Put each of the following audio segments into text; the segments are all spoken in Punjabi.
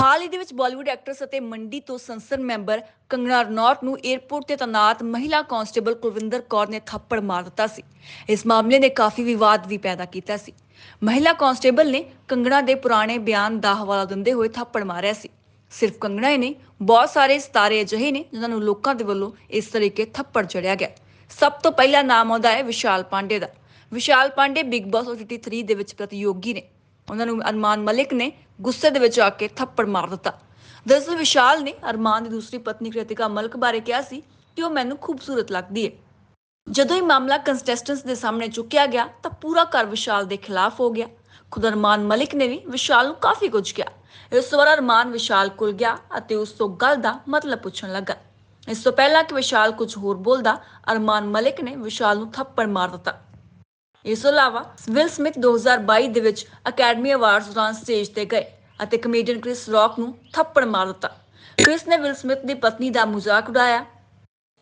ਹਾਲ ਹੀ ਦੇ ਵਿੱਚ ਬਾਲੀਵੁੱਡ ਐਕਟਰਸ ਅਤੇ ਮੰਡੀ ਤੋਂ ਸੰਸਦ ਮੈਂਬਰ ਕੰਗਨਾ ਰਣੌਤ ਨੂੰ 에ਅਰਪੋਰਟ ਤੇ ਤੈਨਾਤ ਮਹਿਲਾ ਕਾਂਸਟੇਬਲ ਕੁਲਵਿੰਦਰ ਕੌਰ ਨੇ ਥੱਪੜ ਮਾਰ ਦਿੱਤਾ ਸੀ। ਇਸ ਮਾਮਲੇ ਨੇ ਕਾਫੀ ਵਿਵਾਦ ਵੀ ਪੈਦਾ ਕੀਤਾ ਸੀ। ਮਹਿਲਾ ਕਾਂਸਟੇਬਲ ਨੇ ਕੰਗਣਾ ਦੇ ਪੁਰਾਣੇ ਬਿਆਨ ਦਾ ਹਵਾਲਾ ਦਿੰਦੇ ਹੋਏ ਥੱਪੜ ਮਾਰਿਆ ਸੀ। ਸਿਰਫ ਕੰਗਣਾ ਹੀ ਨਹੀਂ, ਬਹੁਤ ਸਾਰੇ ਸਿਤਾਰੇ ਅਜਿਹੇ ਨੇ ਜਿਨ੍ਹਾਂ ਨੂੰ ਲੋਕਾਂ ਦੇ ਵੱਲੋਂ ਇਸ ਤਰੀਕੇ ਥੱਪੜ ਚੜਿਆ ਗਿਆ। ਸਭ ਤੋਂ ਪਹਿਲਾ ਨਾਮ ਆਉਂਦਾ ਹੈ ਵਿਸ਼ਾਲ ਪਾਂਡੇ ਦਾ। Vishal Pandey Bigg Boss OTT 3 ਦੇ ਵਿੱਚ ਪ੍ਰਤੀਯੋਗੀ ਨੇ। ਉਹਨਾਂ ਨੂੰ ਅਰਮਾਨ ਮਲਿਕ ਨੇ ਗੁੱਸੇ ਦੇ ਵਿੱਚ ਆ ਕੇ ਥੱਪੜ ਮਾਰ ਦਿੱਤਾ। ਦਰਅਸਲ ਵਿਸ਼ਾਲ ਨੇ ਅਰਮਾਨ ਦੀ ਦੂਸਰੀ ਪਤਨੀ ਕ੍ਰਿਤਿਕਾ ਮਲਕ ਬਾਰੇ ਕਿਹਾ ਸੀ ਕਿ ਉਹ ਮੈਨੂੰ ਖੂਬਸੂਰਤ ਲੱਗਦੀ ਹੈ। ਜਦੋਂ ਇਹ ਮਾਮਲਾ ਕੰਟੈਸਟੈਂਟਸ ਦੇ ਸਾਹਮਣੇ ਚੁੱਕਿਆ ਗਿਆ ਤਾਂ ਪੂਰਾ ਘਰ ਵਿਸ਼ਾਲ ਦੇ ਖਿਲਾਫ ਹੋ ਗਿਆ। ਖੁਦ ਅਰਮਾਨ ਮਲਿਕ ਨੇ ਵੀ ਵਿਸ਼ਾਲ ਨੂੰ ਕਾਫੀ ਕੁਝ ਕਿਹਾ। ਇਸ ਵਾਰ ਅਰਮਾਨ ਵਿਸ਼ਾਲ ਕੋਲ ਗਿਆ ਅਤੇ ਉਸ ਤੋਂ ਗੱਲ ਦਾ ਮਤਲਬ ਪੁੱਛਣ ਲੱਗਾ। ਇਸ ਤੋਂ ਪਹਿਲਾਂ ਕਿ ਵਿਸ਼ਾਲ ਕੁਝ ਹੋਰ ਬੋਲਦਾ, ਅਰਮਾਨ ਮਲਿਕ ਨੇ ਵਿਸ਼ਾਲ ਨੂੰ ਥੱਪੜ ਮਾਰ ਦਿੱਤਾ। ਇਸ ਤੋਂ ਇਲਾਵਾ ਵਿਲ ਸਮਿਥ 2022 ਦੇ ਵਿੱਚ ਅਕੈਡਮੀ ਅਵਾਰਡਸ ਦੌਰਾਨ ਸਟੇਜ ਤੇ ਗਏ ਅਤੇ ਕਮੇਡੀਅਨ ਕ੍ਰਿਸ ਰੌਕ ਨੂੰ ਥੱਪੜ ਮਾਰ ਦਿੱਤਾ। ਕ੍ਰਿਸ ਨੇ ਵਿਲ ਸਮਿਥ ਦੀ ਪਤਨੀ ਦਾ ਮਜ਼ਾਕ ਉਡਾਇਆ,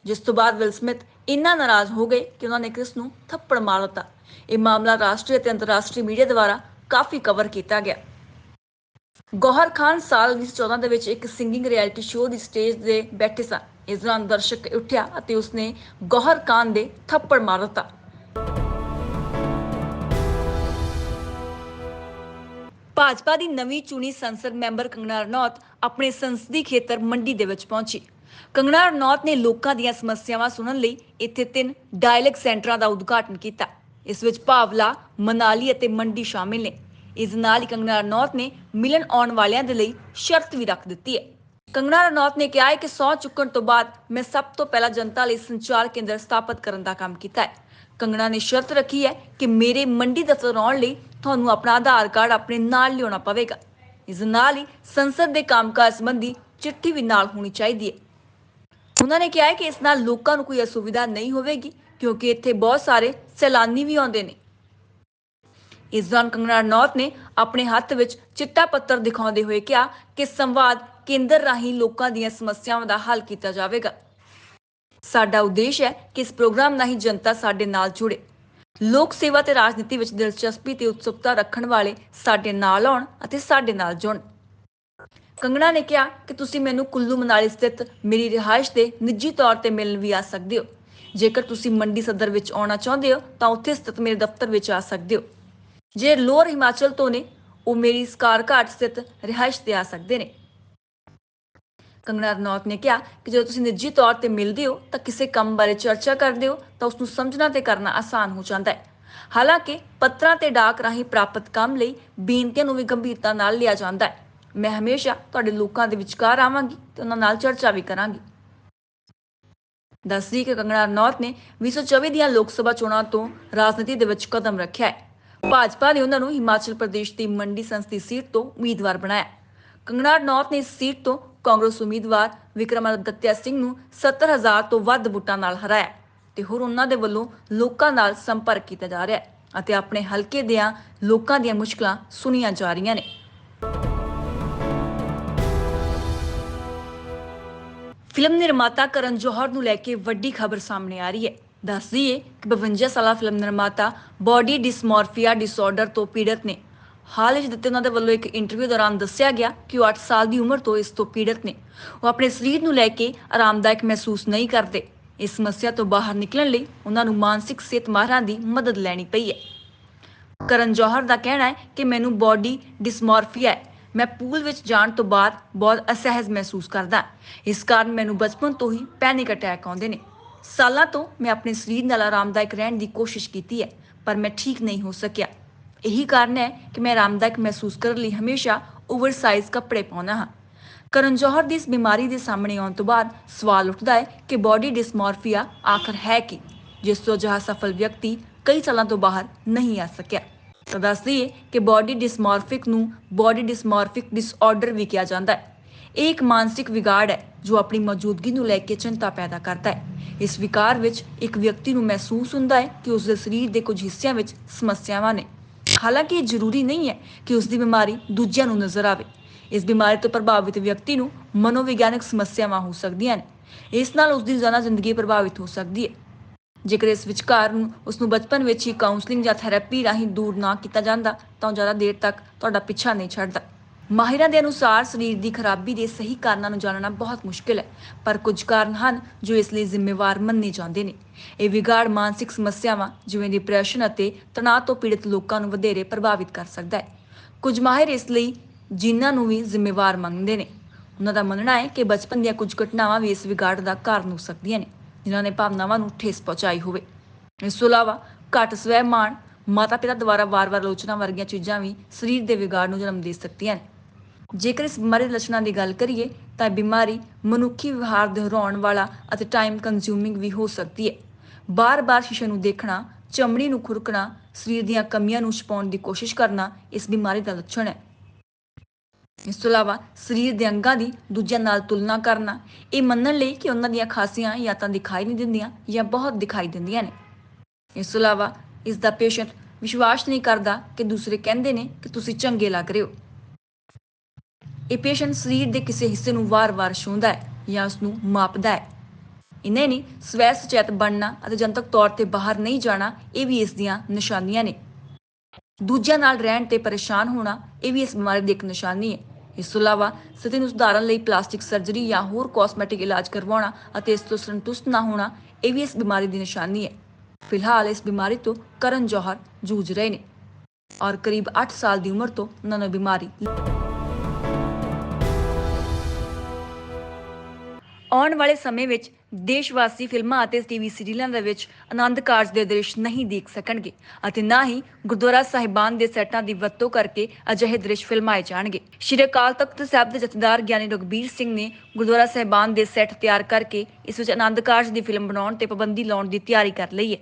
ਜਿਸ ਤੋਂ ਬਾਅਦ ਵਿਲ ਸਮਿਥ ਇੰਨਾ ਨਾਰਾਜ਼ ਹੋ ਗਏ ਕਿ ਉਹਨਾਂ ਨੇ ਕ੍ਰਿਸ ਨੂੰ ਥੱਪੜ ਮਾਰ ਦਿੱਤਾ। ਇਹ ਮਾਮਲਾ ਰਾਸ਼ਟਰੀ ਅਤੇ ਅੰਤਰਰਾਸ਼ਟਰੀ ਮੀਡੀਆ ਦੁਆਰਾ ਕਾਫੀ ਕਵਰ ਕੀਤਾ ਗਿਆ। ਗੌਹਰ ਖਾਨ ਸਾਲ 2014 ਦੇ ਵਿੱਚ ਇੱਕ ਸਿੰਗਿੰਗ ਰਿਐਲਿਟੀ ਸ਼ੋਅ ਦੀ ਸਟੇਜ ਤੇ ਬੈਠੇ ਸਨ। ਇਸ ਦੌਰਾਨ ਦਰਸ਼ਕ ਉੱਠਿਆ ਅਤੇ ਉਸਨੇ ਗੌਹਰ ਖਾਨ ਦੇ ਥੱਪੜ ਮਾਰ ਦਿੱਤਾ। ਭਾਜਪਾ ਦੀ ਨਵੀਂ ਚੁਣੀ ਸੰਸਦ ਮੈਂਬਰ ਕੰਗਨਾ ਰਣੌਤ ਆਪਣੇ ਸੰਸਦੀ ਖੇਤਰ ਮੰਡੀ ਦੇ ਵਿੱਚ ਪਹੁੰਚੀ। ਕੰਗਨਾ ਰਣੌਤ ਨੇ ਲੋਕਾਂ ਦੀਆਂ ਸਮੱਸਿਆਵਾਂ ਸੁਣਨ ਲਈ ਇੱਥੇ ਤਿੰਨ ਡਾਇਲੌਗ ਸੈਂਟਰਾਂ ਦਾ ਉਦਘਾਟਨ ਕੀਤਾ। ਇਸ ਵਿੱਚ ਭਾਵਲਾ ਮਨਾਲੀ ਅਤੇ ਮੰਡੀ ਸ਼ਾਮਿਲ ਨੇ। ਇਸ ਨਾਲ ਹੀ ਕੰਗਨਾ ਰਣੌਤ ਨੇ ਮਿਲਣ ਆਉਣ ਵਾਲਿਆਂ ਦੇ ਲਈ ਸ਼ਰਤ ਵੀ ਰੱਖ ਦਿੱਤੀ ਹੈ। ਕੰਗਨਾ ਰਣੌਤ ਨੇ ਕਿਹਾ ਹੈ ਕਿ ਸੌ ਚੁੱਕਣ ਤੋਂ ਬਾਅਦ ਮੈਂ ਸਭ ਤੋਂ ਪਹਿਲਾਂ ਜਨਤਾ ਲਈ ਸੰਚਾਰ ਕੇਂਦਰ ਸਥਾਪਿਤ ਕਰਨ ਦਾ ਕੰਮ ਕੀਤਾ ਹੈ। ਕੰਗਣਾ ਨੇ ਸ਼ਰਤ ਰੱਖੀ ਹੈ ਕਿ ਮੇਰੇ ਮੰਡੀ ਦਫ਼ਤਰ ਆਉਣ ਲਈ ਤੁਹਾਨੂੰ ਆਪਣਾ ਆਧਾਰ ਕਾਰਡ ਆਪਣੇ ਨਾਲ ਲਿਆਉਣਾ ਪਵੇਗਾ। ਇਸ ਨਾਲ ਹੀ ਸੰਸਦ ਦੇ ਕੰਮਕਾਜ ਸੰਬੰਧੀ ਚਿੱਠੀ ਵੀ ਨਾਲ ਹੋਣੀ ਚਾਹੀਦੀ ਹੈ। ਉਹਨਾਂ ਨੇ ਕਿਹਾ ਹੈ ਕਿ ਇਸ ਨਾਲ ਲੋਕਾਂ ਨੂੰ ਕੋਈ ਅਸੁਵਿਧਾ ਨਹੀਂ ਹੋਵੇਗੀ, ਕਿਉਂਕਿ ਇੱਥੇ ਬਹੁਤ ਸਾਰੇ ਸੈਲਾਨੀ ਵੀ ਆਉਂਦੇ ਨੇ। ਇਸ ਦੌਰਾਨ ਕੰਗਣਾ ਰਣੌਤ ਨੇ ਆਪਣੇ ਹੱਥ ਵਿੱਚ ਚਿੱਟਾ ਪੱਤਰ ਦਿਖਾਉਂਦੇ ਹੋਏ ਕਿਹਾ ਕਿ ਸੰਵਾਦ ਕੇਂਦਰ ਰਾਹੀਂ ਲੋਕਾਂ ਦੀਆਂ ਸਮੱਸਿਆਵਾਂ ਦਾ ਹੱਲ ਕੀਤਾ ਜਾਵੇਗਾ। ਸਾਡਾ ਉਦੇਸ਼ ਹੈ ਕਿ ਇਸ ਪ੍ਰੋਗਰਾਮ ਰਾਹੀਂ ਜਨਤਾ ਸਾਡੇ ਨਾਲ ਜੁੜੇ। ਲੋਕ ਸੇਵਾ ਤੇ ਰਾਜਨੀਤੀ ਵਿੱਚ ਦਿਲਚਸਪੀ ਤੇ ਉਤਸੁਕਤਾ ਰੱਖਣ ਵਾਲੇ ਸਾਡੇ ਨਾਲ ਆਉਣ ਅਤੇ ਸਾਡੇ ਨਾਲ ਜੁੜਨ। ਕੰਗਣਾ ਨੇ ਕਿਹਾ ਕਿ ਤੁਸੀਂ ਮੈਨੂੰ ਕੁੱਲੂ ਮਨਾਲੀ ਸਥਿਤ ਮੇਰੀ ਰਿਹਾਇਸ਼ ਤੇ ਨਿੱਜੀ ਤੌਰ ਤੇ ਮਿਲਣ ਵੀ ਆ ਸਕਦੇ ਹੋ। ਜੇਕਰ ਤੁਸੀਂ ਮੰਡੀ ਸਦਰ ਵਿੱਚ ਆਉਣਾ ਚਾਹੁੰਦੇ ਹੋ, ਤਾਂ ਉੱਥੇ ਸਥਿਤ ਮੇਰੇ ਦਫ਼ਤਰ ਵਿੱਚ ਆ ਸਕਦੇ ਹੋ। ਜੇ ਲੋਅਰ ਹਿਮਾਚਲ ਤੋਂ ਨੇ, ਉਹ ਮੇਰੀ ਸਕਾਰ ਘਾਟ ਸਥਿਤ ਰਿਹਾਇਸ਼ ਤੇ ਆ ਸਕਦੇ ਨੇ। ਕੰਗਣਾ ਰਣੌਤ ਨੇ ਕਿਹਾ ਕਿ ਜਦੋਂ ਤੁਸੀਂ ਨਿੱਜੀ ਤੌਰ ਤੇ ਮਿਲਦੇ ਹੋ ਤਾਂ ਕਿਸੇ ਕੰਮ ਬਾਰੇ ਚਰਚਾ ਕਰਦੇ ਹੋ ਤਾਂ ਉਸ ਨੂੰ ਸਮਝਣਾ ਤੇ ਕਰਨਾ ਆਸਾਨ ਹੋ ਜਾਂਦਾ ਹੈ। ਹਾਲਾਂਕਿ ਪੱਤਰਾਂ ਤੇ ਡਾਕ ਰਾਹੀਂ ਪ੍ਰਾਪਤ ਕੰਮ ਲਈ ਬੇਨਤੀਆਂ ਨੂੰ ਵੀ ਗੰਭੀਰਤਾ ਨਾਲ ਲਿਆ ਜਾਂਦਾ ਹੈ। ਮੈਂ ਹਮੇਸ਼ਾ ਤੁਹਾਡੇ ਲੋਕਾਂ ਦੇ ਵਿਚਕਾਰ ਆਵਾਂਗੀ ਤੇ ਉਹਨਾਂ ਨਾਲ ਚਰਚਾ ਵੀ ਕਰਾਂਗੀ। ਦੱਸਦੀ ਕਿ ਕੰਗਣਾ ਰਣੌਤ ਨੇ 2024 ਦੀਆਂ ਲੋਕ ਸਭਾ ਚੋਣਾਂ ਤੋਂ ਰਾਜਨੀਤੀ ਦੇ ਵਿੱਚ ਕਦਮ ਰੱਖਿਆ ਹੈ। ਭਾਜਪਾ ਨੇ ਉਹਨਾਂ ਨੂੰ ਹਿਮਾਚਲ ਪ੍ਰਦੇਸ਼ ਦੀ ਮੰਡੀ ਸੰਸਦੀ ਸੀਟ ਤੋਂ ਉਮੀਦਵਾਰ ਬਣਾਇਆ। ਕੰਗਣਾ ਰਣੌਤ ਨੇ ਇਸ ਸੀਟ ਤੋਂ ਕਾਂਗਰਸ ਉਮੀਦਵਾਰ ਵਿਕਰਮਾਦਿੱਤਿਆ ਸਿੰਘ ਨੂੰ 70000 ਤੋਂ ਵੱਧ ਵੋਟਾਂ ਨਾਲ ਹਰਾਇਆ ਤੇ ਹੋਰ ਉਹਨਾਂ ਦੇ ਵੱਲੋਂ ਲੋਕਾਂ ਨਾਲ ਸੰਪਰਕ ਕੀਤਾ ਜਾ ਰਿਹਾ ਹੈ ਅਤੇ ਆਪਣੇ ਹਲਕੇ ਦੀਆਂ ਲੋਕਾਂ ਦੀਆਂ ਮੁਸ਼ਕਲਾਂ ਸੁਣੀਆਂ ਜਾ ਰਹੀਆਂ ਨੇ। ਫਿਲਮ ਨਿਰਮਾਤਾ ਕਰਨ ਜੋਹਰ ਨੂੰ ਲੈ ਕੇ ਵੱਡੀ ਖਬਰ ਸਾਹਮਣੇ ਆ ਰਹੀ ਹੈ। ਦੱਸ ਦਈਏ ਕਿ 52 ਸਾਲਾ ਫਿਲਮ ਨਿਰਮਾਤਾ ਬਾਡੀ ਡਿਸਮੋਰਫੀਆ ਡਿਸਆਰਡਰ ਤੋਂ ਪੀੜਤ ਨੇ। ਹਾਲ ਹੀ ਦਿੱਤੇ ਉਹਨਾਂ ਦੇ ਵੱਲੋਂ ਇੱਕ ਇੰਟਰਵਿਊ ਦੌਰਾਨ ਦੱਸਿਆ ਗਿਆ ਕਿ ਉਹ 8 ਸਾਲ ਦੀ ਉਮਰ ਤੋਂ ਇਸ ਤੋਂ ਪੀੜਤ ਨੇ। ਉਹ ਆਪਣੇ ਸਰੀਰ ਨੂੰ ਲੈ ਕੇ ਆਰਾਮਦਾਇਕ ਮਹਿਸੂਸ ਨਹੀਂ ਕਰਦੇ। ਇਸ ਸਮੱਸਿਆ ਤੋਂ ਬਾਹਰ ਨਿਕਲਣ ਲਈ ਉਹਨਾਂ ਨੂੰ ਮਾਨਸਿਕ ਸਿਹਤ ਮਾਹਰਾਂ ਦੀ ਮਦਦ ਲੈਣੀ ਪਈ ਹੈ। ਕਰਨ ਜੋਹਰ ਦਾ ਕਹਿਣਾ ਹੈ ਕਿ ਮੈਨੂੰ ਬਾਡੀ ਡਿਸਮੋਰਫੀਆ ਹੈ। ਮੈਂ ਪੂਲ ਵਿੱਚ ਜਾਣ ਤੋਂ ਬਾਅਦ ਬਹੁਤ ਅਸਹਿਜ ਮਹਿਸੂਸ ਕਰਦਾ ਇਸ ਕਾਰਨ ਮੈਨੂੰ ਬਚਪਨ ਤੋਂ ਹੀ ਪੈਨਿਕ ਅਟੈਕ ਆਉਂਦੇ ਨੇ। ਸਾਲਾਂ ਤੋਂ ਮੈਂ ਆਪਣੇ ਸਰੀਰ ਨਾਲ ਆਰਾਮਦਾਇਕ ਰਹਿਣ ਦੀ ਕੋਸ਼ਿਸ਼ ਕੀਤੀ ਹੈ, ਪਰ ਮੈਂ ਠੀਕ ਨਹੀਂ ਹੋ ਸਕਿਆ। ਇਹੀ ਕਾਰਨ ਹੈ ਕਿ ਮੈਂ ਆਰਾਮਦਾਇਕ ਮਹਿਸੂਸ ਕਰਨ ਲਈ ਹਮੇਸ਼ਾ ਓਵਰਸਾਈਜ਼ ਕੱਪੜੇ ਪਾਉਂਦਾ ਹਾਂ। ਕਰਨ ਜੋਹਰ ਦੀ ਇਸ ਬਿਮਾਰੀ ਦੇ ਸਾਹਮਣੇ ਆਉਣ ਤੋਂ ਬਾਅਦ ਸਵਾਲ ਉੱਠਦਾ ਹੈ ਕਿ ਬਾਡੀ ਡਿਸਮੋਰਫੀਆ ਆਖਰ ਹੈ ਕੀ, ਜਿਸ ਤੋਂ ਜਹਾ ਸਫਲ ਵਿਅਕਤੀ ਕਈ ਸਾਲਾਂ ਤੋਂ ਬਾਹਰ ਨਹੀਂ ਆ ਸਕਿਆ। ਤਾਂ ਦੱਸ ਦਈਏ ਕਿ ਬਾਡੀ ਡਿਸਮੋਰਫਿਕ ਨੂੰ ਬਾਡੀ ਡਿਸਮੋਰਫਿਕ ਡਿਸਆਰਡਰ ਵੀ ਕਿਹਾ ਜਾਂਦਾ ਹੈ। ਇਹ ਇੱਕ ਮਾਨਸਿਕ ਵਿਗਾੜ ਹੈ ਜੋ ਆਪਣੀ ਮੌਜੂਦਗੀ ਨੂੰ ਲੈ ਕੇ ਚਿੰਤਾ ਪੈਦਾ ਕਰਦਾ ਹੈ। ਇਸ ਵਿਕਾਰ ਵਿੱਚ ਇੱਕ ਵਿਅਕਤੀ ਨੂੰ ਮਹਿਸੂਸ ਹੁੰਦਾ ਹੈ ਕਿ ਉਸ ਦੇ ਸਰੀਰ ਦੇ ਕੁਝ ਹਿੱਸਿਆਂ ਵਿੱਚ ਸਮੱਸਿਆਵਾਂ ਨੇ। ਹਾਲਾਂਕਿ ਇਹ ਜ਼ਰੂਰੀ ਨਹੀਂ ਹੈ ਕਿ ਉਸ ਦੀ ਬਿਮਾਰੀ ਦੂਜਿਆਂ ਨੂੰ ਨਜ਼ਰ ਆਵੇ। ਇਸ ਬਿਮਾਰੀ ਤੋਂ ਪ੍ਰਭਾਵਿਤ ਵਿਅਕਤੀ ਨੂੰ ਮਨੋਵਿਗਿਆਨਕ ਸਮੱਸਿਆਵਾਂ ਹੋ ਸਕਦੀਆਂ ਨੇ। ਇਸ ਨਾਲ ਉਸ ਦੀ ਰੋਜ਼ਾਨਾ ਜ਼ਿੰਦਗੀ ਪ੍ਰਭਾਵਿਤ ਹੋ ਸਕਦੀ ਹੈ। ਜੇਕਰ ਇਸ ਵਿਚਕਾਰ ਨੂੰ ਉਸ ਨੂੰ ਬਚਪਨ ਵਿੱਚ ਹੀ ਕਾਉਂਸਲਿੰਗ ਜਾਂ ਥੈਰੇਪੀ ਰਾਹੀਂ ਦੂਰ ਨਾ ਕੀਤਾ ਜਾਂਦਾ, ਤਾਂ ਉਹ ਜ਼ਿਆਦਾ ਦੇਰ ਤੱਕ ਤੁਹਾਡਾ ਪਿੱਛਾ ਨਹੀਂ ਛੱਡਦਾ। ਮਾਹਿਰਾਂ ਦੇ ਅਨੁਸਾਰ ਸਰੀਰ ਦੀ ਖਰਾਬੀ ਦੇ ਸਹੀ ਕਾਰਨਾਂ ਨੂੰ ਜਾਣਨਾ ਬਹੁਤ ਮੁਸ਼ਕਿਲ ਹੈ, ਪਰ ਕੁਝ ਕਾਰਨ ਹਨ ਜੋ ਇਸ ਲਈ ਜ਼ਿੰਮੇਵਾਰ ਮੰਨੇ ਜਾਂਦੇ ਨੇ। ਇਹ ਵਿਗਾੜ ਮਾਨਸਿਕ ਸਮੱਸਿਆਵਾਂ, ਜਿਵੇਂ ਡਿਪਰੈਸ਼ਨ ਅਤੇ ਤਣਾਅ ਤੋਂ ਪੀੜਤ ਲੋਕਾਂ ਨੂੰ ਵਧੇਰੇ ਪ੍ਰਭਾਵਿਤ ਕਰ ਸਕਦਾ ਹੈ। ਕੁਝ ਮਾਹਿਰ ਇਸ ਲਈ ਜਿਨ੍ਹਾਂ ਨੂੰ ਵੀ ਜ਼ਿੰਮੇਵਾਰ ਮੰਨਦੇ ਨੇ। ਉਹਨਾਂ ਦਾ ਮੰਨਣਾ ਹੈ ਕਿ ਬਚਪਨ ਦੀਆਂ ਕੁਝ ਘਟਨਾਵਾਂ ਵੀ ਇਸ ਵਿਗਾੜ ਦਾ ਕਾਰਨ ਹੋ ਸਕਦੀਆਂ ਨੇ, ਜਿਨ੍ਹਾਂ ਨੇ ਭਾਵਨਾਵਾਂ ਨੂੰ ਠੇਸ ਪਹੁੰਚਾਈ ਹੋਵੇ। ਇਸ ਤੋਂ ਇਲਾਵਾ ਘੱਟ ਸਵੈ ਮਾਣ ਮਾਤਾ ਪਿਤਾ ਦੁਆਰਾ ਵਾਰ-ਵਾਰ ਆਲੋਚਨਾ ਵਰਗੀਆਂ ਚੀਜ਼ਾਂ ਵੀ ਸਰੀਰ ਦੇ ਵਿਗਾੜ ਨੂੰ ਜਨਮ ਦੇ ਸਕਦੀਆਂ ਨੇ। ਜੇਕਰ ਇਸ ਬਿਮਾਰੀ ਦੇ ਲੱਛਣਾਂ ਦੀ ਗੱਲ ਕਰੀਏ, ਤਾਂ ਇਹ ਬਿਮਾਰੀ ਮਨੁੱਖੀ ਵਿਵਹਾਰ ਦੁਹਰਾਉਣ ਵਾਲਾ ਅਤੇ ਟਾਈਮ ਕੰਜ਼ਿਊਮਿੰਗ ਵੀ ਹੋ ਸਕਦੀ ਹੈ। ਬਾਰ-ਬਾਰ ਸ਼ੀਸ਼ੇ ਨੂੰ ਦੇਖਣਾ, ਚਮੜੀ ਨੂੰ ਖੁਰਕਣਾ, ਸਰੀਰ ਦੀਆਂ ਕਮੀਆਂ ਨੂੰ ਛੁਪਾਉਣ ਦੀ ਕੋਸ਼ਿਸ਼ ਕਰਨਾ ਇਸ ਬਿਮਾਰੀ ਦਾ ਲੱਛਣ ਹੈ। ਇਸ ਤੋਂ ਇਲਾਵਾ ਸਰੀਰ ਦੇ ਅੰਗਾਂ ਦੀ ਦੂਜਿਆਂ ਨਾਲ ਤੁਲਨਾ ਕਰਨਾ, ਇਹ ਮੰਨਣ ਲਈ ਕਿ ਉਹਨਾਂ ਦੀਆਂ ਖਾਸੀਆਂ ਜਾਂ ਤਾਂ ਦਿਖਾਈ ਨਹੀਂ ਦਿੰਦੀਆਂ ਜਾਂ ਬਹੁਤ ਦਿਖਾਈ ਦਿੰਦੀਆਂ ਨੇ। ਇਸ ਤੋਂ ਇਲਾਵਾ ਇਸ ਦਾ ਪੇਸ਼ੈਂਟ ਵਿਸ਼ਵਾਸ ਨਹੀਂ ਕਰਦਾ ਕਿ ਦੂਸਰੇ ਕਹਿੰਦੇ ਨੇ ਕਿ ਤੁਸੀਂ ਚੰਗੇ ਲੱਗ ਰਹੇ ਹੋ। ਇਹ ਪੇਸ਼ੈਂਟ ਸਰੀਰ ਦੇ ਕਿਸੇ ਹਿੱਸੇ ਨੂੰ ਵਾਰ-ਵਾਰ ਛੂੰਹਦਾ ਹੈ ਜਾਂ ਉਸ ਨੂੰ ਮਾਪਦਾ ਹੈ। ਇਨੇ ਨਹੀਂ ਸਵੈ ਸੁਚੇਤ ਬਣਨਾ ਅਤੇ ਜਨਤਕ ਤੌਰ ਤੇ ਬਾਹਰ ਨਹੀਂ ਜਾਣਾ, ਇਹ ਵੀ ਇਸ ਦੀਆਂ ਨਿਸ਼ਾਨੀਆਂ ਨੇ। ਦੂਜਿਆਂ ਨਾਲ ਰਹਿਣ ਤੇ ਪਰੇਸ਼ਾਨ ਹੋਣਾ, ਇਹ ਵੀ ਇਸ ਬਿਮਾਰੀ ਦੀ ਇੱਕ ਨਿਸ਼ਾਨੀ ਹੈ। ਇਸ ਤੋਂ ਇਲਾਵਾ ਸਥਿਤੀ ਨੂੰ ਸੁਧਾਰਨ ਲਈ ਪਲਾਸਟਿਕ ਸਰਜਰੀ ਜਾਂ ਹੋਰ ਕਾਸਮੈਟਿਕ ਇਲਾਜ ਕਰਵਾਉਣਾ ਅਤੇ ਇਸ ਤੋਂ ਸੰਤੁਸ਼ਟ ਨਾ ਹੋਣਾ, ਇਹ ਵੀ ਇਸ ਬਿਮਾਰੀ ਦੀ ਨਿਸ਼ਾਨੀ ਹੈ। ਫਿਲਹਾਲ ਇਸ ਬਿਮਾਰੀ ਤੋਂ ਕਰਨ ਜੋਹਰ ਜੂਝ ਰਹੇ ਨੇ ਔਰ ਕਰੀਬ 8 ਸਾਲ ਦੀ ਉਮਰ ਤੋਂ ਉਹਨਾਂ ਨੂੰ ਬਿਮਾਰੀ ਆਉਣ ਵਾਲੇ ਸਮੇਂ ਵਿੱਚ ਦੇਸ਼ਵਾਸੀ ਫਿਲਮਾਂ ਅਤੇ ਟੀਵੀ ਸੀਰੀਅਲਾਂ ਦੇ ਵਿੱਚ ਆਨੰਦ ਕਾਰਜ ਦੇ ਦ੍ਰਿਸ਼ ਨਹੀਂ ਦੇਖ ਸਕਣਗੇ ਅਤੇ ਨਾ ਹੀ ਗੁਰਦੁਆਰਾ ਸਾਹਿਬਾਨ ਦੇ ਸੈੱਟਾਂ ਦੀ ਵਰਤੋਂ ਕਰਕੇ ਅਜਿਹੇ ਦ੍ਰਿਸ਼ ਫਿਲਮਾਏ ਜਾਣਗੇ। ਸ਼੍ਰੀ ਅਕਾਲ ਤਖਤ ਸਾਹਿਬ ਦੇ ਜਥੇਦਾਰ ਗਿਆਨੀ ਰਘਬੀਰ ਸਿੰਘ ਨੇ ਗੁਰਦੁਆਰਾ ਸਾਹਿਬਾਨ ਦੇ ਸੈੱਟ ਤਿਆਰ ਕਰਕੇ ਇਸ ਵਿੱਚ ਆਨੰਦ ਕਾਰਜ ਦੀ ਫਿਲਮ ਬਣਾਉਣ ਤੇ ਪਾਬੰਦੀ ਲਾਉਣ ਦੀ ਤਿਆਰੀ ਕਰ ਲਈ ਹੈ।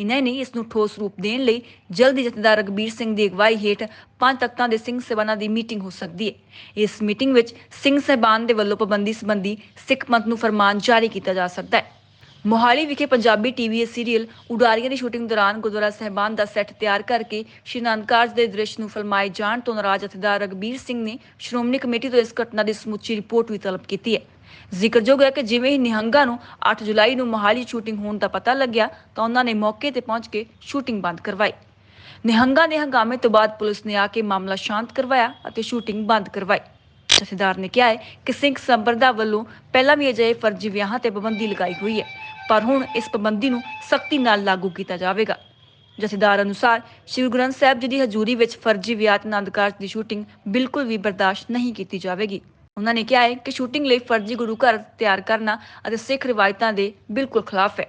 ਇਨ੍ਹਾਂ ਨੇ ਇਸ ਨੂੰ ਠੋਸ ਰੂਪ ਦੇਣ ਲਈ ਜਲਦੀ ਜਥੇਦਾਰ ਰਘਬੀਰ ਸਿੰਘ ਦੀ ਅਗਵਾਈ ਹੇਠ ਪੰਜ ਤਖਤਾਂ ਦੇ ਸਿੰਘ ਸਭਾਨਾਂ ਦੀ ਮੀਟਿੰਗ ਹੋ ਸਕਦੀ ਹੈ। ਇਸ ਮੀਟਿੰਗ ਵਿੱਚ ਸਿੰਘ ਸਹਿਬਾਨ ਦੇ ਵੱਲੋਂ ਪਾਬੰਦੀ ਸੰਬੰਧੀ ਸਿੱਖ ਪੰਥ ਨੂੰ ਫਰਮਾਨ ਜਾਰੀ ਕੀਤਾ ਜਾ ਸਕਦਾ ਹੈ। ਮੋਹਾਲੀ ਵਿਖੇ ਪੰਜਾਬੀ ਟੀਵੀ ਸੀਰੀਅਲ ਉਡਾਰੀਆਂ ਦੀ ਸ਼ੂਟਿੰਗ ਦੌਰਾਨ ਗੁਰਦੁਆਰਾ ਸਾਹਿਬਾਨ ਦਾ ਸੈੱਟ ਤਿਆਰ ਕਰਕੇ ਸ਼੍ਰੀ ਅਨੰਦ ਕਾਰਜ ਦੇ ਦ੍ਰਿਸ਼ ਨੂੰ ਫਿਲਮਾਏ ਜਾਣ ਤੋਂ ਨਾਰਾਜ਼ ਜਥੇਦਾਰ ਰਘਬੀਰ ਸਿੰਘ ਨੇ ਸ਼੍ਰੋਮਣੀ ਕਮੇਟੀ ਤੋਂ ਇਸ ਘਟਨਾ ਦੀ ਸਮੁੱਚੀ ਰਿਪੋਰਟ ਵੀ ਤਲਬ ਕੀਤੀ ਹੈ। ਜ਼ਿਕਰਯੋਗ ਹੈ ਕਿ ਜਿਵੇਂ ਹੀ ਨਿਹੰਗਾਂ ਨੂੰ 8 ਜੁਲਾਈ ਨੂੰ ਮੋਹਾਲੀ ਸ਼ੂਟਿੰਗ ਹੋਣ ਦਾ ਪਤਾ ਲੱਗਿਆ, ਤਾਂ ਉਹਨਾਂ ਨੇ ਮੌਕੇ ਤੇ ਪਹੁੰਚ ਕੇ ਸ਼ੂਟਿੰਗ ਬੰਦ ਕਰਵਾਈ। ਨਿਹੰਗਾਂ ਦੇ ਹੰਗਾਮੇ ਤੋਂ ਬਾਅਦ ਪੁਲਿਸ ਨੇ ਆ ਕੇ ਮਾਮਲਾ ਸ਼ਾਂਤ ਕਰਵਾਇਆ ਅਤੇ ਸ਼ੂਟਿੰਗ ਬੰਦ ਕਰਵਾਈ। ਜਥੇਦਾਰ ਨੇ ਕਿਹਾ ਹੈ ਕਿ ਸਿੰਘ ਸੰਪਰਦਾ ਵੱਲੋਂ ਪਹਿਲਾਂ ਵੀ ਅਜਿਹੇ ਫਰਜ਼ੀ ਵਿਆਹਾਂ ਤੇ ਪਾਬੰਦੀ ਲਗਾਈ ਹੋਈ ਹੈ, ਪਰ ਹੁਣ ਇਸ ਪਾਬੰਦੀ ਨੂੰ ਸਖਤੀ ਨਾਲ ਲਾਗੂ ਕੀਤਾ ਜਾਵੇਗਾ। ਜਥੇਦਾਰ ਅਨੁਸਾਰ ਸ਼੍ਰੀ ਗੁਰੂ ਗ੍ਰੰਥ ਸਾਹਿਬ ਜੀ ਦੀ ਹਜ਼ੂਰੀ ਵਿੱਚ ਫਰਜ਼ੀ ਵਿਆਹ ਤੇ ਆਨੰਦ ਕਾਰਜ ਦੀ ਸ਼ੂਟਿੰਗ ਬਿਲਕੁਲ ਵੀ ਬਰਦਾਸ਼ਤ ਨਹੀਂ ਕੀਤੀ ਜਾਵੇਗੀ। ਉਹਨਾਂ ਨੇ ਕਿਹਾ ਹੈ ਕਿ ਸ਼ੂਟਿੰਗ ਲਈ ਫਰਜ਼ੀ ਗੁਰੂ ਘਰ ਤਿਆਰ ਕਰਨਾ ਅਤੇ ਸਿੱਖ ਰਿਵਾਇਤਾਂ ਦੇ ਬਿਲਕੁਲ ਖਿਲਾਫ ਹੈ।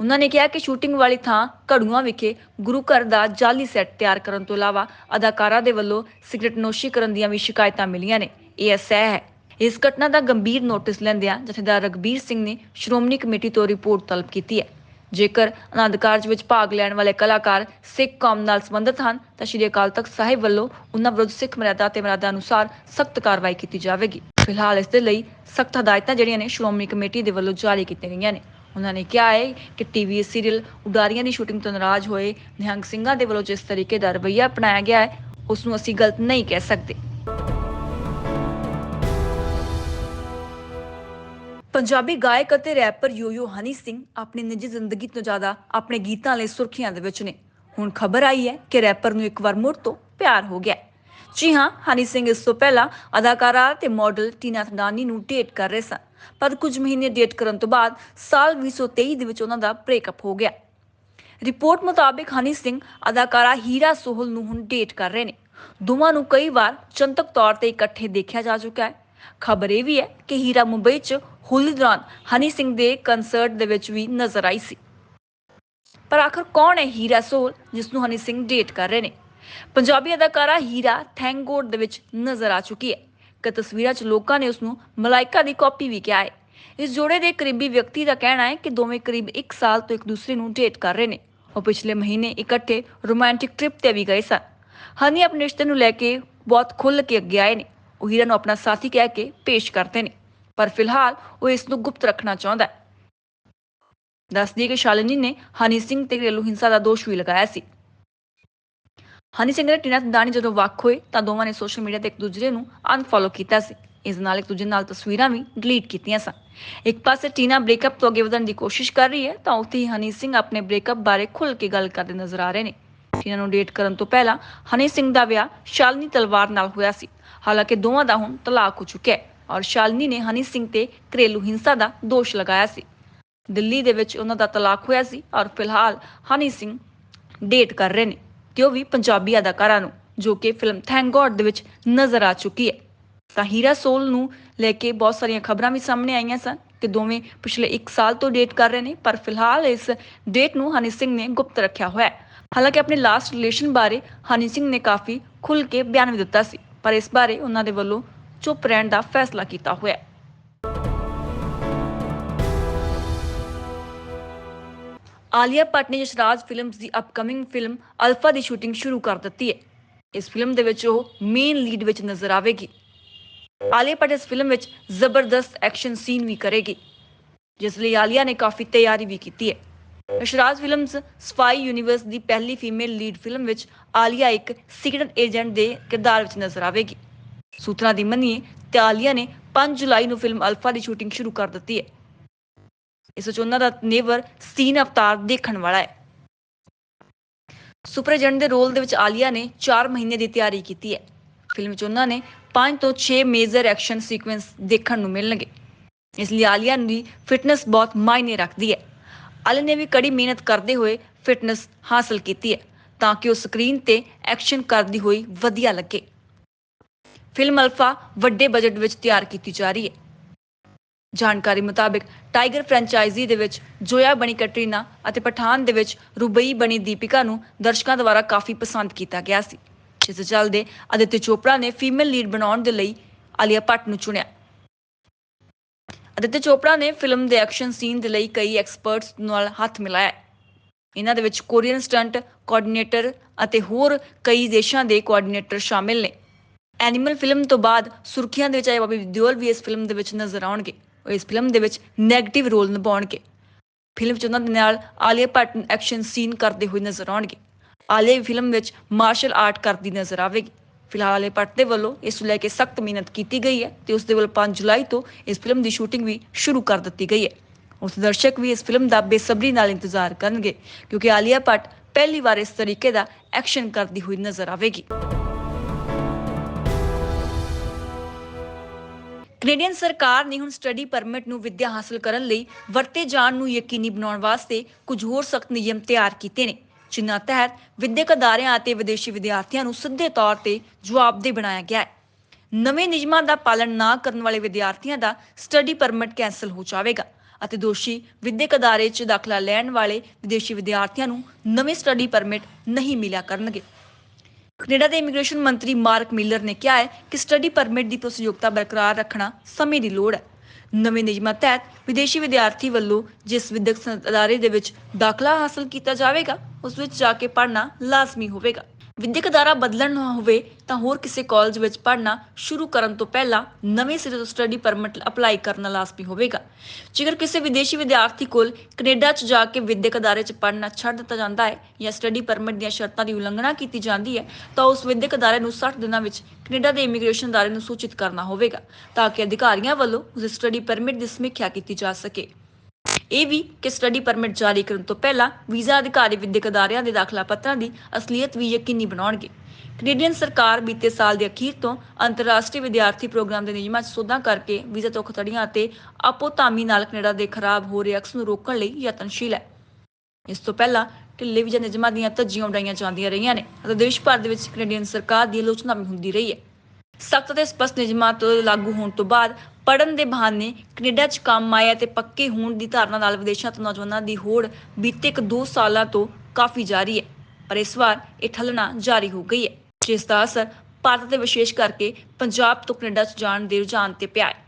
ਉਹਨਾਂ ਨੇ ਕਿਹਾ ਕਿ ਸ਼ੂਟਿੰਗ ਵਾਲੀ ਥਾਂ ਘੜੂਆਂ ਵਿਖੇ ਗੁਰੂ ਘਰ ਦਾ ਜਾਲੀ ਸੈੱਟ ਤਿਆਰ ਕਰਨ ਤੋਂ ਇਲਾਵਾ ਅਦਾਕਾਰਾਂ ਦੇ ਵੱਲੋਂ ਸਿਗਰਟ ਨੋਸ਼ੀ ਕਰਨ ਦੀਆਂ ਵੀ ਸ਼ਿਕਾਇਤਾਂ ਮਿਲੀਆਂ ਨੇ। ਇਹ ਸਹਿ ਹੈ। ਇਸ ਘਟਨਾ ਦਾ ਗੰਭੀਰ ਨੋਟਿਸ ਲੈਂਦਿਆਂ ਜਥੇਦਾਰ ਰਗਬੀਰ ਸਿੰਘ ਨੇ ਸ਼੍ਰੋਮਣੀ ਕਮੇਟੀ ਤੋਂ ਰਿਪੋਰਟ ਤਲਬ ਕੀਤੀ ਹੈ। ਜੇਕਰ ਆਨੰਦ ਕਾਰਜ ਵਿੱਚ ਭਾਗ ਲੈਣ ਵਾਲੇ ਕਲਾਕਾਰ ਸਿੱਖ ਕੌਮ ਨਾਲ ਸੰਬੰਧਿਤ ਹਨ, ਤਾਂ ਸ਼੍ਰੀ ਅਕਾਲ ਤਖਤ ਸਾਹਿਬ ਵੱਲੋਂ ਉਹਨਾਂ ਵਿਰੁੱਧ ਸਿੱਖ ਮਰਿਆਦਾ ਤੇ ਮਰਿਆਦਾ ਅਨੁਸਾਰ ਸਖਤ ਕਾਰਵਾਈ ਕੀਤੀ ਜਾਵੇਗੀ। ਫਿਲਹਾਲ ਇਸ ਦੇ ਲਈ ਸਖਤ ਹਦਾਇਤਾਂ ਜਿਹੜੀਆਂ ਨੇ ਸ਼੍ਰੋਮਣੀ ਕਮੇਟੀ ਦੇ ਵੱਲੋਂ ਜਾਰੀ ਕੀਤੀਆਂ ਗਈਆਂ ਨੇ। ਉਹਨਾਂ ਨੇ ਕਿਹਾ ਹੈ ਕਿ ਟੀਵੀ ਸੀਰੀਅਲ ਉਡਾਰੀਆਂ ਦੀ ਸ਼ੂਟਿੰਗ ਤੋਂ ਨਾਰਾਜ਼ ਹੋਏ ਨਿਹੰਗ ਸਿੰਘਾਂ ਦੇ ਵੱਲੋਂ ਜਿਸ ਤਰੀਕੇ ਦਾ ਰਵੱਈਆ ਅਪਣਾਇਆ ਗਿਆ ਹੈ, ਉਸ ਨੂੰ ਅਸੀਂ ਗਲਤ ਨਹੀਂ ਕਹਿ ਸਕਦੇ। ਪੰਜਾਬੀ ਗਾਇਕ ਅਤੇ ਰੈਪਰ ਯੋਯੋ ਹਨੀ ਸਿੰਘ ਆਪਣੀ ਨਿੱਜੀ ਜ਼ਿੰਦਗੀ ਤੋਂ ਜ਼ਿਆਦਾ ਆਪਣੇ ਗੀਤਾਂ ਲਈ ਸੁਰਖੀਆਂ ਦੇ ਵਿੱਚ ਨੇ। ਹੁਣ ਖਬਰ ਆਈ ਹੈ ਕਿ ਰੈਪਰ ਨੂੰ ਇੱਕ ਵਾਰ ਮੁੜ ਤੋਂ ਪਿਆਰ ਹੋ ਗਿਆ ਜੀ ਹਾਂ, ਹਨੀ ਸਿੰਘ ਇਸ ਤੋਂ ਪਹਿਲਾਂ ਅਦਾਕਾਰਾ ਤੇ ਮਾਡਲ ਟੀਨਾ ਥਨਾਨੀ ਨੂੰ ਡੇਟ ਕਰ ਰਹੇ ਸਨ, ਪਰ ਕੁਝ ਮਹੀਨੇ ਡੇਟ ਕਰਨ ਤੋਂ ਬਾਅਦ ਸਾਲ 2023 ਦੇ ਵਿੱਚ ਉਹਨਾਂ ਦਾ ਬ੍ਰੇਕਅਪ ਹੋ ਗਿਆ। ਰਿਪੋਰਟ ਮੁਤਾਬਿਕ ਹਨੀ ਸਿੰਘ ਅਦਾਕਾਰਾ ਹੀਰਾ ਸੋਹਲ ਨੂੰ ਹੁਣ ਡੇਟ ਕਰ ਰਹੇ ਨੇ। ਦੋਵਾਂ ਨੂੰ ਕਈ ਵਾਰ ਜਨਤਕ ਤੌਰ ਤੇ ਇਕੱਠੇ ਦੇਖਿਆ ਜਾ ਚੁੱਕਾ ਹੈ। ਖਬਰ ਇਹ ਵੀ ਹੈ ਕਿ ਹੀਰਾ ਮੁੰਬਈ 'ਚ ਹੋਲੀ ਦੌਰਾਨ ਹਨੀ ਸਿੰਘ ਦੇ ਕਨਸਰਟ ਦੇ ਵਿੱਚ ਵੀ ਨਜ਼ਰ ਆਈ ਸੀ। ਪਰ ਆਖਰ ਕੌਣ ਹੈ ਹੀਰਾ ਸੋਲ ਜਿਸ ਨੂੰ ਹਨੀ ਸਿੰਘ ਡੇਟ ਕਰ ਰਹੇ ਨੇ? ਪੰਜਾਬੀ ਅਦਾਕਾਰਾ ਹੀਰਾ ਥੈਂਕ ਗੋਡ ਦੇ ਵਿੱਚ ਨਜ਼ਰ ਆ ਚੁੱਕੀ ਹੈ। ਕਿ ਤਸਵੀਰਾਂ 'ਚ ਲੋਕਾਂ ਨੇ ਉਸ ਨੂੰ ਮਲਾਈਕਾ ਦੀ ਕਾਪੀ ਵੀ ਕਿਹਾ ਹੈ। ਇਸ ਜੋੜੇ ਦੇ ਕਰੀਬੀ ਵਿਅਕਤੀ ਦਾ ਕਹਿਣਾ ਹੈ ਕਿ ਦੋਵੇਂ ਕਰੀਬ 1 ਸਾਲ ਤੋਂ ਇੱਕ ਦੂਸਰੇ ਨੂੰ ਡੇਟ ਕਰ ਰਹੇ ਨੇ। ਉਹ ਪਿਛਲੇ ਮਹੀਨੇ ਇਕੱਠੇ ਰੋਮਾਂਟਿਕ ਟ੍ਰਿਪ ਤੇ ਵੀ ਗਏ ਸਨ। ਹਨੀ ਆਪਣੇ ਰਿਸ਼ਤੇ ਨੂੰ ਲੈ ਕੇ ਬਹੁਤ ਖੁੱਲ੍ਹ ਕੇ ਅੱਗੇ ਆਏ ਨੇ। ਉਹ ਹੀਰਾ ਨੂੰ ਆਪਣਾ ਸਾਥੀ ਕਹਿ ਕੇ ਪੇਸ਼ ਕਰਦੇ ਨੇ। ਪਰ ਫਿਲਹਾਲ ਉਹ ਇਸ ਨੂੰ ਗੁਪਤ ਰੱਖਣਾ ਚਾਹੁੰਦਾ ਹੈ। ਦੱਸਦੀ ਕਿ ਸ਼ਾਲਿਨੀ ਨੇ ਹਨੀ ਸਿੰਘ ਤੇ ਘਰੇਲੂ ਹਿੰਸਾ ਦਾ ਦੋਸ਼ ਵੀ ਲਗਾਇਆ ਸੀ। ਹਨੀ ਸਿੰਘ ਨੇ ਟੀਨਾ ਦਾਣੀ ਜਦੋਂ ਵੱਖ ਹੋਏ ਤਾਂ ਦੋਵਾਂ ਨੇ ਸੋਸ਼ਲ ਮੀਡੀਆ ਤੇ ਇੱਕ ਦੂਜੇ ਨੂੰ ਅਨਫੋਲੋ ਕੀਤਾ ਸੀ। ਇਸ ਨਾਲ ਇੱਕ ਦੂਜੇ ਨਾਲ ਤਸਵੀਰਾਂ ਵੀ ਡਿਲੀਟ ਕੀਤੀਆਂ ਸਨ। ਇੱਕ ਪਾਸੇ ਟੀਨਾ ਬ੍ਰੇਕਅਪ ਤੋਂ ਅੱਗੇ ਵਧਣ ਦੀ ਕੋਸ਼ਿਸ਼ ਕਰ ਰਹੀ ਹੈ ਤਾਂ ਉੱਥੇ ਹੀ ਹਨੀ ਸਿੰਘ ਆਪਣੇ ਬ੍ਰੇਕਅਪ ਬਾਰੇ ਖੁੱਲ੍ਹ ਕੇ ਗੱਲ ਕਰਦੇ ਨਜ਼ਰ ਆ ਰਹੇ ਨੇ। ਟੀਨਾ ਨੂੰ ਡੇਟ ਕਰਨ ਤੋਂ ਪਹਿਲਾਂ ਹਨੀ ਸਿੰਘ ਦਾ ਵਿਆਹ ਸ਼ਾਲਿਨੀ ਤਲਵਾਰ ਨਾਲ ਹੋਇਆ ਸੀ। ਹਾਲਾਂਕਿ ਦੋਵਾਂ ਦਾ ਹੁਣ ਤਲਾਕ ਹੋ ਚੁੱਕਿਆ ਹੈ ਔਰ ਸ਼ਾਲਿਨੀ ਨੇ ਹਨੀ ਸਿੰਘ ਤੇ ਘਰੇਲੂ ਹਿੰਸਾ ਦਾ ਦੋਸ਼ ਲਗਾਇਆ ਸੀ। ਦਿੱਲੀ ਦੇ ਵਿੱਚ ਉਹਨਾਂ ਦਾ ਤਲਾਕ ਹੋਇਆ ਸੀ ਔਰ ਫਿਲਹਾਲ ਹਨੀ ਸਿੰਘ ਡੇਟ ਕਰ ਰਹੇ ਨੇ ਤੇ ਉਹ ਵੀ ਪੰਜਾਬੀ ਅਦਾਕਾਰਾ ਨੂੰ, ਜੋ ਕਿ ਫਿਲਮ ਥੈਂਕ ਗੋਡ ਦੇ ਵਿੱਚ ਨਜ਼ਰ ਆ ਚੁੱਕੀ ਹੈ। ਤਾਂ ਹੀਰਾ ਸੋਲ ਨੂੰ ਲੈ ਕੇ ਬਹੁਤ ਸਾਰੀਆਂ ਖਬਰਾਂ ਵੀ ਸਾਹਮਣੇ ਆਈਆਂ ਸਨ ਕਿ ਦੋਵੇਂ ਪਿਛਲੇ 1 ਸਾਲ ਤੋਂ ਡੇਟ ਕਰ ਰਹੇ ਨੇ, ਪਰ ਫਿਲਹਾਲ ਇਸ ਡੇਟ ਨੂੰ ਹਨੀ ਸਿੰਘ ਨੇ ਗੁਪਤ ਰੱਖਿਆ ਹੋਇਆ ਹੈ। ਹਾਲਾਂਕਿ ਆਪਣੇ ਲਾਸਟ ਰਿਲੇਸ਼ਨ ਬਾਰੇ ਹਨੀ ਸਿੰਘ ਨੇ ਕਾਫੀ ਖੁੱਲ੍ਹ ਕੇ ਬਿਆਨ ਵੀ ਦਿੱਤਾ ਸੀ। ਪਰ ਇਸ ਬਾਰੇ ਉਹਨਾਂ ਦੇ ਵੱਲੋਂ ਚੁੱਪ ਰਹਿਣ ਦਾ ਫੈਸਲਾ ਕੀਤਾ ਹੋਇਆ ਹੈ। ਆਲੀਆ ਭੱਟ ਨੇ ਯਸ਼ਰਾਜ ਫਿਲਮਸ ਦੀ ਅਪਕਮਿੰਗ ਫਿਲਮ ਅਲਫਾ ਦੀ ਸ਼ੂਟਿੰਗ ਸ਼ੁਰੂ ਕਰ ਦਿੱਤੀ ਹੈ। ਇਸ ਫਿਲਮ ਦੇ ਵਿੱਚ ਉਹ ਮੇਨ ਲੀਡ ਵਿੱਚ ਨਜ਼ਰ ਆਵੇਗੀ। ਆਲੀਆ ਭੱਟ ਇਸ ਫਿਲਮ ਵਿੱਚ ਜ਼ਬਰਦਸਤ ਐਕਸ਼ਨ ਸੀਨ ਵੀ ਕਰੇਗੀ, ਜਿਸ ਲਈ ਆਲੀਆ ਨੇ ਕਾਫੀ ਤਿਆਰੀ ਵੀ ਕੀਤੀ ਹੈ। ਯਸ਼ਰਾਜ ਫਿਲਮਸ ਸਫ਼ਾਈ ਯੂਨੀਵਰਸ ਦੀ ਪਹਿਲੀ ਫੀਮੇਲ ਲੀਡ ਫਿਲਮ ਵਿੱਚ ਆਲੀਆ ਇੱਕ ਸੀਕ੍ਰੀਟ ਏਜੰਟ ਦੇ ਕਿਰਦਾਰ ਵਿੱਚ ਨਜ਼ਰ ਆਵੇਗੀ। ਸੂਤਰਾਂ ਦੀ ਮੰਨੀਏ ਤੇ ਆਲੀਆ ਨੇ 5 ਜੁਲਾਈ ਨੂੰ ਫਿਲਮ ਅਲਫਾ ਦੀ ਸ਼ੂਟਿੰਗ ਸ਼ੁਰੂ ਕਰ ਦਿੱਤੀ ਹੈ। ਇਸ ਵਿੱਚ ਉਹਨਾਂ ਦਾ ਨੇਵਰ ਸੀਨ ਅਵਤਾਰ ਦੇਖਣ ਵਾਲਾ ਹੈ। ਸੁਪਰ ਏਜੰਟ ਦੇ ਰੋਲ ਦੇ ਵਿੱਚ ਆਲੀਆ ਨੇ 4 ਮਹੀਨੇ ਦੀ ਤਿਆਰੀ ਕੀਤੀ ਹੈ। ਫਿਲਮ ਵਿੱਚ ਉਹਨਾਂ ਨੇ 5 ਤੋਂ 6 ਮੇਜਰ ਐਕਸ਼ਨ ਸੀਕੁਐਂਸ ਦੇਖਣ ਨੂੰ ਮਿਲਣਗੇ। ਇਸ ਲਈ ਆਲੀਆ ਦੀ ਫਿਟਨੈਸ ਬਹੁਤ ਮਾਇਨੇ ਰੱਖਦੀ ਹੈ। ਆਲੀਆ ਨੇ ਵੀ ਕੜੀ ਮਿਹਨਤ ਕਰਦੇ ਹੋਏ ਫਿਟਨੈਸ ਹਾਸਲ ਕੀਤੀ ਹੈ। ਤਾਂ ਕਿ ਉਹ ਸਕਰੀਨ ਤੇ ਐਕਸ਼ਨ ਕਰਦੀ ਹੋਈ ਵਧੀਆ ਲੱਗੇ। ਫਿਲਮ ਅਲਫਾ ਵੱਡੇ ਬਜਟ ਵਿੱਚ ਤਿਆਰ ਕੀਤੀ ਜਾ ਰਹੀ ਹੈ। ਜਾਣਕਾਰੀ ਮੁਤਾਬਕ ਟਾਈਗਰ ਫਰੈਂਚਾਈਜ਼ੀ ਦੇ ਵਿੱਚ ਜੋਇਆ ਬਣੀ ਕੈਟਰੀਨਾ ਅਤੇ ਪਠਾਨ ਦੇ ਵਿੱਚ ਰੁਬਈ ਬਣੀ ਦੀਪਿਕਾ ਨੂੰ ਦਰਸ਼ਕਾਂ ਦੁਆਰਾ ਕਾਫੀ ਪਸੰਦ ਕੀਤਾ ਗਿਆ ਸੀ। ਜਿਸ ਦੇ ਚੱਲਦੇ ਅਦਿੱਤਿਆ ਚੋਪੜਾ ਨੇ ਫੀਮੇਲ ਲੀਡ ਬਣਾਉਣ ਦੇ ਲਈ ਆਲੀਆ ਭੱਟ ਨੂੰ ਚੁਣਿਆ। ਅਦਿੱਤਿਆ ਚੋਪੜਾ ਨੇ ਫਿਲਮ ਦੇ ਐਕਸ਼ਨ ਸੀਨ ਦੇ ਲਈ ਕਈ ਐਕਸਪਰਟਸ ਨਾਲ ਹੱਥ ਮਿਲਾਇਆ ਇਹਨਾਂ ਦੇ ਵਿੱਚ ਕੋਰੀਅਨ ਸਟੰਟ ਕੋਆਰਡੀਨੇਟਰ ਅਤੇ ਹੋਰ ਕਈ ਦੇਸ਼ਾਂ ਦੇ ਕੋਆਰਡੀਨੇਟਰ ਸ਼ਾਮਿਲ ਨੇ। ਐਨੀਮਲ ਫਿਲਮ ਤੋਂ ਬਾਅਦ ਸੁਰਖੀਆਂ ਦੇ ਵਿੱਚ ਆਏ ਬੋਬੀ ਦਿਓਲ ਵੀ ਇਸ ਫਿਲਮ ਦੇ ਵਿੱਚ ਨਜ਼ਰ ਆਉਣਗੇ ਉਹ ਇਸ ਫਿਲਮ ਦੇ ਵਿੱਚ 네ਗੇਟਿਵ ਰੋਲ ਨਿਭਾਉਣਗੇ। ਫਿਲਮ 'ਚ ਉਹਨਾਂ ਦੇ ਨਾਲ ਆਲੀਆ ਭੱਟ ਐਕਸ਼ਨ ਸੀਨ ਕਰਦੇ ਹੋਏ ਨਜ਼ਰ ਆਉਣਗੇ। ਆਲੀਆ ਫਿਲਮ ਵਿੱਚ ਮਾਰਸ਼ਲ ਆਰਟ ਕਰਦੀ ਨਜ਼ਰ ਆਵੇਗੀ। ਫਿਲਹਾਲ ਆਲੀਆ ਭੱਟ ਦੇ ਵੱਲੋਂ ਇਸ ਨੂੰ ਲੈ ਕੇ ਸਖਤ ਮਿਹਨਤ ਕੀਤੀ ਗਈ ਹੈ ਤੇ ਉਸ ਦੇ ਵੱਲੋਂ 5 ਜੁਲਾਈ ਤੋਂ ਇਸ ਫਿਲਮ ਦੀ ਸ਼ੂਟਿੰਗ ਵੀ ਸ਼ੁਰੂ ਕਰ ਦਿੱਤੀ ਗਈ ਹੈ। ਉਸ ਦਰਸ਼ਕ ਵੀ ਇਸ ਫਿਲਮ ਦਾ ਬੇਸਬਰੀ ਨਾਲ ਇੰਤਜ਼ਾਰ ਕਰਨਗੇ, ਕਿਉਂਕਿ ਆਲੀਆ ਭੱਟ ਪਹਿਲੀ ਵਾਰ ਇਸ ਤਰੀਕੇ ਦਾ ਐਕਸ਼ਨ ਕਰਦੀ ਹੋਈ ਨਜ਼ਰ ਆਵੇਗੀ। ਕੈਨੇਡੀਅਨ ਸਰਕਾਰ ਨੇ ਹੁਣ ਸਟੱਡੀ ਪਰਮਿਟ ਨੂੰ ਵਿੱਦਿਆ ਹਾਸਲ ਕਰਨ ਲਈ ਵਰਤੇ ਜਾਣ ਨੂੰ ਯਕੀਨੀ ਬਣਾਉਣ ਵਾਸਤੇ ਕੁਝ ਹੋਰ ਸਖਤ ਨਿਯਮ ਤਿਆਰ ਕੀਤੇ ਨੇ, ਜਿਨ੍ਹਾਂ ਤਹਿਤ ਵਿਦਿਅਕ ਅਦਾਰਿਆਂ ਅਤੇ ਵਿਦੇਸ਼ੀ ਵਿਦਿਆਰਥੀਆਂ ਨੂੰ ਸਿੱਧੇ ਤੌਰ ਤੇ ਜਵਾਬਦੇਹ ਬਣਾਇਆ ਗਿਆ ਹੈ। ਨਵੇਂ ਨਿਯਮਾਂ ਦਾ ਪਾਲਣ ਨਾ ਕਰਨ ਵਾਲੇ ਵਿਦਿਆਰਥੀਆਂ ਦਾ ਸਟੱਡੀ ਪਰਮਿਟ ਕੈਂਸਲ ਹੋ ਜਾਵੇਗਾ। ਅਤੇ ਦੋਸ਼ੀ ਵਿਦਿਅਕ ਅਦਾਰੇ 'ਚ ਦਾਖਲਾ ਲੈਣ ਵਾਲੇ ਵਿਦੇਸ਼ੀ ਵਿਦਿਆਰਥੀਆਂ ਨੂੰ ਨਵੇਂ ਸਟੱਡੀ ਪਰਮਿਟ ਨਹੀਂ ਮਿਲਿਆ ਕਰਨਗੇ। ਕੈਨੇਡਾ ਦੇ ਇਮੀਗ੍ਰੇਸ਼ਨ ਮੰਤਰੀ ਮਾਰਕ ਮਿਲਰ ਨੇ ਕਿਹਾ ਹੈ ਕਿ ਸਟੱਡੀ ਪਰਮਿਟ ਦੀ ਪ੍ਰਤੀਯੋਗਤਾ ਬਰਕਰਾਰ ਰੱਖਣਾ ਸਮੇਂ ਦੀ ਲੋੜ ਹੈ। ਨਵੇਂ ਨਿਯਮਾਂ ਤਹਿਤ ਵਿਦੇਸ਼ੀ ਵਿਦਿਆਰਥੀ ਵੱਲੋਂ ਜਿਸ ਵਿਦਿਅਕ ਅਦਾਰੇ ਦੇ ਵਿੱਚ ਦਾਖਲਾ ਹਾਸਲ ਕੀਤਾ ਜਾਵੇਗਾ, ਉਸ ਵਿੱਚ ਜਾ ਕੇ ਪੜ੍ਹਨਾ ਲਾਜ਼ਮੀ ਹੋਵੇਗਾ। ਵਿਦਿਅਕ ਅਦਾਰਾ ਬਦਲਣ ਨਾ ਹੋਵੇ ਤਾਂ ਹੋਰ ਕਿਸੇ ਕਾਲਜ ਵਿੱਚ ਪੜ੍ਹਨਾ ਸ਼ੁਰੂ ਕਰਨ ਤੋਂ ਪਹਿਲਾਂ ਨਵੇਂ ਸਿਰੇ ਤੋਂ ਸਟੱਡੀ ਪਰਮਿਟ ਅਪਲਾਈ ਕਰਨਾ ਲਾਜ਼ਮੀ ਹੋਵੇਗਾ। ਜੇਕਰ ਕਿਸੇ ਵਿਦੇਸ਼ੀ ਵਿਦਿਆਰਥੀ ਕੋਲ ਕੈਨੇਡਾ 'ਚ ਜਾ ਕੇ ਵਿਦਿਅਕ ਅਦਾਰੇ 'ਚ ਪੜ੍ਹਨਾ ਛੱਡ ਦਿੱਤਾ ਜਾਂਦਾ ਹੈ ਜਾਂ ਸਟੱਡੀ ਪਰਮਿਟ ਦੀਆਂ ਸ਼ਰਤਾਂ ਦੀ ਉਲੰਘਣਾ ਕੀਤੀ ਜਾਂਦੀ ਹੈ, ਤਾਂ ਉਸ ਵਿਦਿਅਕ ਅਦਾਰੇ ਨੂੰ 60 ਦਿਨਾਂ ਵਿੱਚ ਕੈਨੇਡਾ ਦੇ ਇਮੀਗ੍ਰੇਸ਼ਨ ਅਦਾਰੇ ਨੂੰ ਸੂਚਿਤ ਕਰਨਾ ਹੋਵੇਗਾ, ਤਾਂ ਕਿ ਅਧਿਕਾਰੀਆਂ ਵੱਲੋਂ ਉਸ ਸਟੱਡੀ ਪਰਮਿਟ ਦੀ ਸਮੀਖਿਆ ਕੀਤੀ ਜਾ ਸਕੇ। ਇਹ ਵੀ ਕਿ ਸਟੱਡੀ ਪਰਮਿਟ ਜਾਰੀ ਕਰਨ ਤੋਂ ਪਹਿਲਾਂ ਵੀਜ਼ਾ ਅਧਿਕਾਰੀ ਵਿਦਿਅਕ ਅਦਾਰਿਆਂ ਦੇ ਦਾਖਲਾ ਪੱਤਰਾਂ ਦੀ ਅਸਲੀਅਤ ਵੀ ਯਕੀਨੀ ਬਣਾਉਣਗੇ। ਕੈਨੇਡੀਅਨ ਸਰਕਾਰ ਬੀਤੇ ਸਾਲ ਦੇ ਅਖੀਰ ਤੋਂ ਅੰਤਰਰਾਸ਼ਟਰੀ ਵਿਦਿਆਰਥੀ ਪ੍ਰੋਗਰਾਮ ਦੇ ਨਿਯਮਾਂ 'ਚ ਸੋਧਾਂ ਕਰਕੇ ਵੀਜ਼ਾ ਧੋਖਾਧੜੀਆਂ ਅਤੇ ਆਪੋਤਾਮੀ ਨਾਲ ਕੈਨੇਡਾ ਦੇ ਖਰਾਬ ਹੋ ਰਹੇ ਅਕਸ ਨੂੰ ਰੋਕਣ ਲਈ ਯਤਨਸ਼ੀਲ ਹੈ। ਇਸ ਤੋਂ ਪਹਿਲਾਂ ਢਿੱਲੇ ਵੀਜ਼ਾ ਨਿਯਮਾਂ ਦੀਆਂ ਧੱਜੀਆਂ ਉਡਾਈਆਂ ਜਾਂਦੀਆਂ ਰਹੀਆਂ ਨੇ ਅਤੇ ਦੇਸ਼ ਭਰ ਦੇ ਵਿੱਚ ਕੈਨੇਡੀਅਨ ਸਰਕਾਰ ਦੀ ਆਲੋਚਨਾ ਵੀ ਹੁੰਦੀ ਰਹੀ ਹੈ। ਸਖਤ ਅਤੇ ਸਪਸ਼ਟ ਨਿਯਮਾਂ ਤੋਂ ਲਾਗੂ ਹੋਣ ਤੋਂ ਬਾਅਦ ਪੜਨ ਦੇ ਬਹਾਨੇ ਕੈਨੇਡਾ 'ਚ ਕੰਮ ਆਇਆ ਤੇ ਪੱਕੇ ਹੋਣ ਦੀ ਧਾਰਨਾ ਨਾਲ ਵਿਦੇਸ਼ਾਂ ਤੋਂ ਨੌਜਵਾਨਾਂ ਦੀ ਹੋੜ ਬੀਤੇ ਇੱਕ ਦੋ ਸਾਲਾਂ ਤੋਂ ਕਾਫੀ ਜਾਰੀ ਹੈ, ਪਰ ਇਸ ਵਾਰ ਇਹ ਠੱਲਣਾ ਜਾਰੀ ਹੋ ਗਈ ਹੈ। ਜਿਸ ਦਾ ਅਸਰ ਭਾਰਤ ਤੇ ਵਿਸ਼ੇਸ਼ ਕਰਕੇ ਪੰਜਾਬ ਤੋਂ ਕੈਨੇਡਾ 'ਚ ਜਾਣ ਦੇ ਰੁਝਾਨ ਤੇ ਪਿਆ ਹੈ।